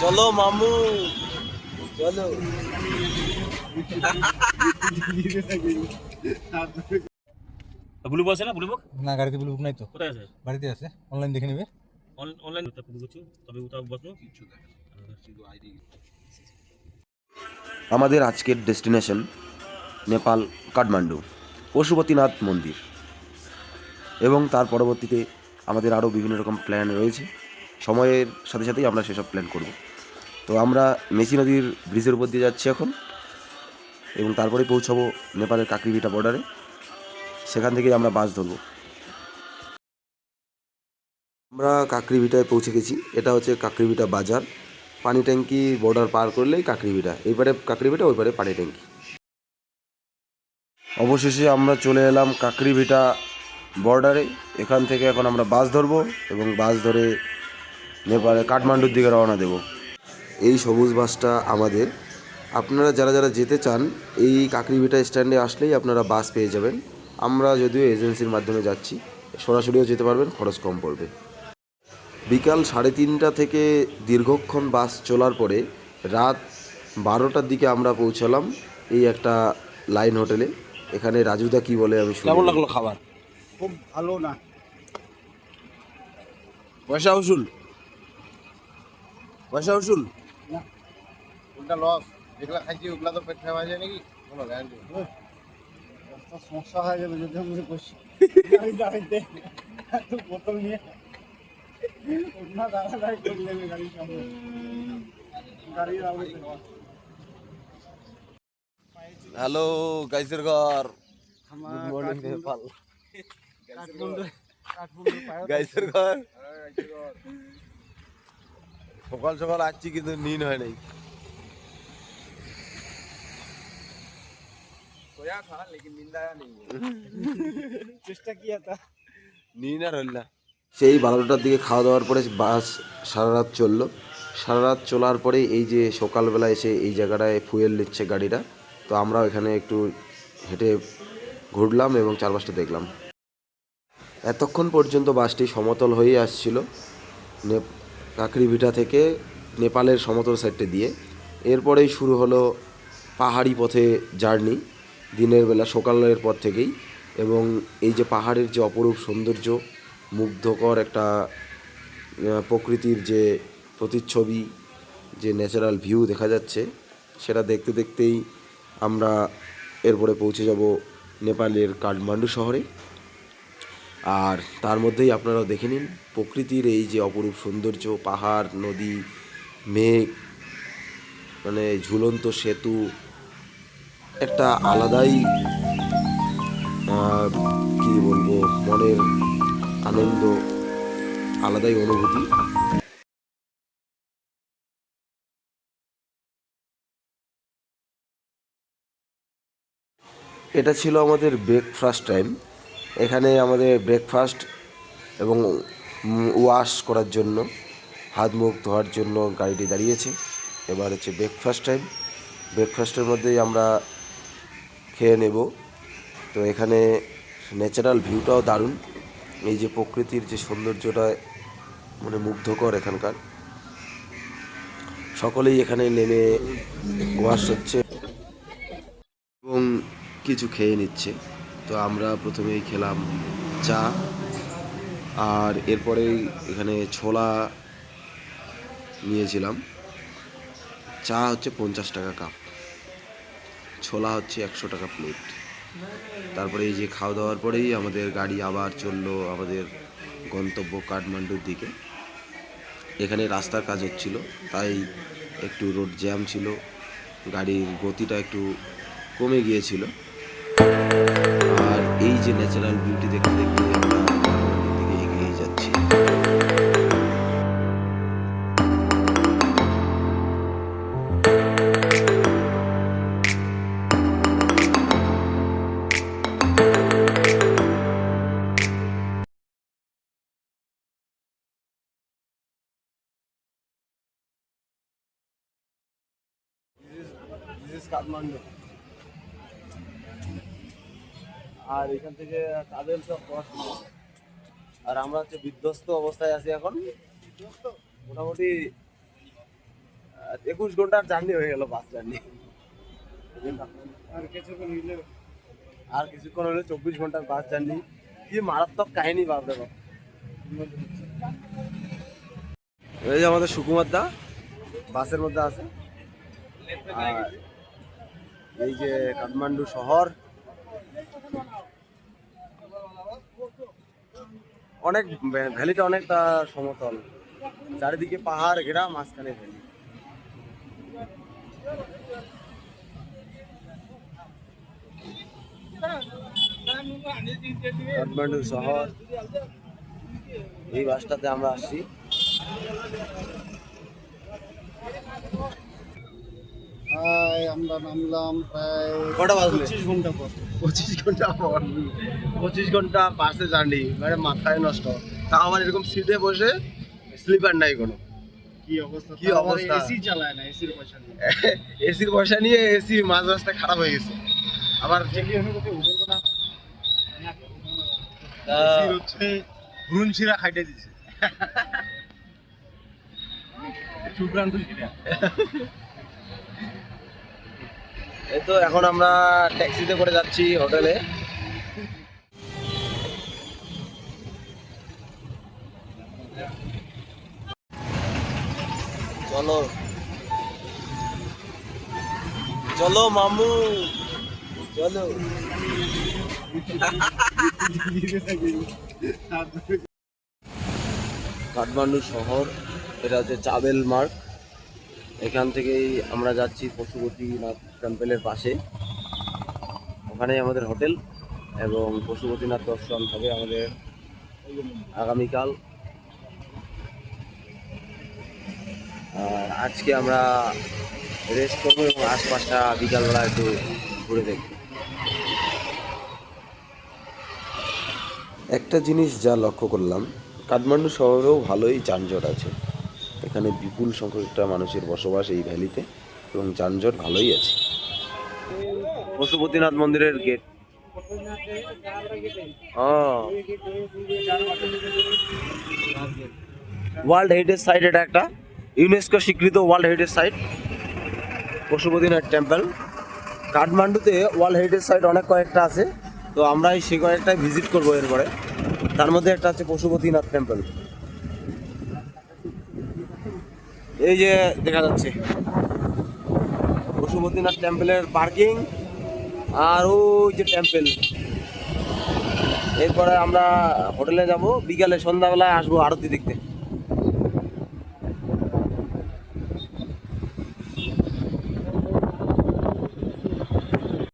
চলো মামু চলো। ব্লু বক্স না ব্লু বক্স না গাড়িতে ব্লু বুক নাই তো। কোথায় আছে? বাড়িতে আছে। অনলাইন দেখে নেবে। অনলাইন ব্লু বক্স তবে ওটা বসো কিছু আমাদের আজকের ডেস্টিনেশন নেপাল কাঠমান্ডু পশুপতিনাথ মন্দির। এবং তার পরবর্তীতে আমাদের আরও বিভিন্ন রকম প্ল্যান রয়েছে। সময়ের সাথে সাথেই আমরা সেসব প্ল্যান করব। তো আমরা মেচি নদীর ব্রিজের উপর দিয়ে যাচ্ছি এখন এবং তারপরে পৌঁছাবো নেপালের কাকরিভিটা বর্ডারে সেখান থেকেই আমরা বাস ধরবো। আমরা কাকরিভিটায় পৌঁছে গেছি। এটা হচ্ছে কাকরিভিটা বাজার। পানি ট্যাঙ্কি বর্ডার পার করলেই কাকরিভিটা এইবারে কাকরিভিটা ওইবারে পানি ট্যাঙ্কি। অবশেষে আমরা চলে এলাম কাকরিভিটা বর্ডারে এখান থেকে এখন আমরা বাস ধরবো এবং বাস ধরে নেপালে কাঠমান্ডুর দিকে রওনা দেব। এই সবুজ বাসটা আমাদের। আপনারা যারা যারা যেতে চান এই কাকরিভিটা স্ট্যান্ডে আসলেই আপনারা বাস পেয়ে যাবেন। আমরা যদিও এজেন্সির মাধ্যমে যাচ্ছি সরাসরিও যেতে পারবেন খরচ কম পড়বে। বিকাল সাড়ে তিনটা থেকে দীর্ঘক্ষণ বাস চলার পরে রাত বারোটার দিকে আমরা পৌঁছালাম এই একটা লাইন হোটেলে। এখানে রাজুদা কি বলে আমি কেমন লাগল খাবার? খুব ভালো না। পয়সা উসুল? পয়সা উসুল? ওটা লস যেগুলা খাইছি ওগুলা তো পেট খাওয়া যায় নাকি? কোনো গ্যারান্টি সমস্যা হয়ে যাবে যদি আমি বসি। গাড়ি দাঁড়াইতে এত বোতল নিয়ে ওঠা দাঁড়াদাঁড়ি করে নেবে গাড়ির সামনে। গাড়ির আগে হ্যালো গাইসের ঘর। আমার মর্নিং নেপাল কাঠমান্ডু কাঠমান্ডু পায় গাইসের ঘর। সকাল সকাল আসছি কিন্তু নিন হয় নাই। আর হল না। সেই বারোটার দিকে খাওয়া দাওয়ার পরে বাস সারা রাত চলল। সারা রাত চলার পরে এই যে সকালবেলা এসে এই জায়গাটায় ফুয়েল নিচ্ছে গাড়িটা তো আমরা এখানে একটু হেঁটে ঘুরলাম এবং চারপাশটা দেখলাম। এতক্ষণ পর্যন্ত বাসটি সমতল হয়েই আসছিল। নে কাকরিভিটা থেকে নেপালের সমতল সাইডটা দিয়ে। এরপরেই শুরু হলো পাহাড়ি পথে জার্নি, দিনের বেলা সকালের পর থেকেই। এবং এই যে পাহাড়ের যে অপরূপ সৌন্দর্য, মুগ্ধকর একটা প্রকৃতির যে প্রতিচ্ছবি, যে ন্যাচারাল ভিউ দেখা যাচ্ছে, সেটা দেখতে দেখতেই আমরা এরপরে পৌঁছে যাব নেপালের কাঠমান্ডু শহরে। আর তার মধ্যেই আপনারা দেখে নিন, প্রকৃতির এই যে অপরূপ সৌন্দর্য, পাহাড়, নদী, মেঘ মানে ঝুলন্ত সেতু, একটা আলাদাই কি বলব, মনের আনন্দ, আলাদাই অনুভূতি। এটা ছিল আমাদের ব্রেকফাস্ট টাইম এখানে আমাদের ব্রেকফাস্ট এবং ওয়াশ করার জন্য, হাত মুখ ধোয়ার জন্য গাড়িটি দাঁড়িয়েছে। এবার হচ্ছে ব্রেকফাস্ট টাইম ব্রেকফাস্টের মধ্যেই আমরা খেয়ে নেব। তো এখানে ন্যাচারাল ভিউটাও দারুণ। এই যে প্রকৃতির যে সৌন্দর্যটা মানে মুগ্ধকর এখানকার। সকলেই এখানে নেমে ওয়াশ হচ্ছে এবং কিছু খেয়ে নিচ্ছে। তো আমরা প্রথমেই খেলাম চা, আর এরপরেই এখানে ছোলা নিয়েছিলাম। চা হচ্ছে পঞ্চাশ টাকা কাপ। ছোলা হচ্ছে একশো টাকা প্লেট। তারপরে এই যে খাওয়া দাওয়ার পরেই আমাদের গাড়ি আবার চলল আমাদের গন্তব্য কাঠমান্ডুর দিকে। এখানে রাস্তার কাজ হচ্ছিল, তাই একটু রোড জ্যাম ছিল। গাড়ির গতিটা একটু কমে গিয়েছিল। এই যে ন্যাচারাল বিউটি দেখতে দেখতে আমরা দিকে এগিয়ে কাঠমান্ডু আর এখান থেকে তাদের সব কষ্ট আর আমরা হচ্ছে বিধ্বস্ত অবস্থায় আছি এখন। মোটামুটি একুশ ঘণ্টার জার্নি হয়ে গেল বাস জার্নি। আর কিছুক্ষণ হইলে আর কিছুক্ষণ হলে চব্বিশ ঘণ্টার বাস জার্নি। কি মারাত্মক কাহিনী ভাবতে এই যে আমাদের সুকুমার দা বাসের মধ্যে আছে। আর এই যে কাঠমান্ডু শহর অনেক ভ্যা- ভ্যালিটা অনেকটা সমতল। চারিদিকে পাহাড় ঘেরা, মাঝখানে ভ্যালি। কাঠমান্ডু শহর। এই বাসটাতে আমরা আসছি। হাই আমরা নামলাম প্রায় কটা বাজলে পঁচিশ ঘণ্টা পর। পঁচিশ ঘণ্টা পর। পঁচিশ ঘণ্টা বাসে জার্নি মানে মাথায় নষ্ট। তা আবার এরকম সিটে বসে স্লিপার নাই কোনো। কি অবস্থা? কি অবস্থা? এসি চালায় না এসির পয়সা নেই এসির পয়সা নিয়ে এসি মাঝ রাস্তায় খারাপ হয়ে গেছে। আবার হচ্ছে শিরা খাইটে দিছে। এই তো এখন আমরা ট্যাক্সিতে করে যাচ্ছি হোটেলে চলো। চলো মামু। চলো। কাঠমান্ডু শহর, এটা হচ্ছে চাবেল মার্গ। এখান থেকেই আমরা যাচ্ছি পশুপতিনাথ টেম্পেলের পাশে। ওখানেই আমাদের হোটেল এবং পশুপতিনাথ দর্শন হবে আমাদের আগামীকাল। আর আজকে আমরা রেস্ট করব এবং আশপাশটা বিকালবেলা একটু ঘুরে দেখব। একটা জিনিস যা লক্ষ্য করলাম, কাঠমান্ডু শহরেও ভালোই যানজট আছে। এখানে বিপুল সংখ্যকটা মানুষের বসবাস এই ভ্যালিতে, এবং যানজট ভালোই আছে। পশুপতিনাথ মন্দিরের গেট ওয়ার্ল্ড হেরিটেজ সাইট এটা একটা। ইউনেস্কো স্বীকৃত world heritage site Pashupatinath temple কাঠমান্ডুতে world heritage site অনেক কয়েকটা আছে। তো আমরা সে কয়েকটাই ভিজিট করব এরপরে। তার মধ্যে একটা আছে পশুপতিনাথ টেম্পল এই যে দেখা যাচ্ছে। পশুপতিনাথ টেম্পলের পার্কিং আর ওই যে টেম্পেল এরপরে আমরা হোটেলে যাব। বিকালে সন্ধ্যাবেলায় আসব আরতি দেখতে।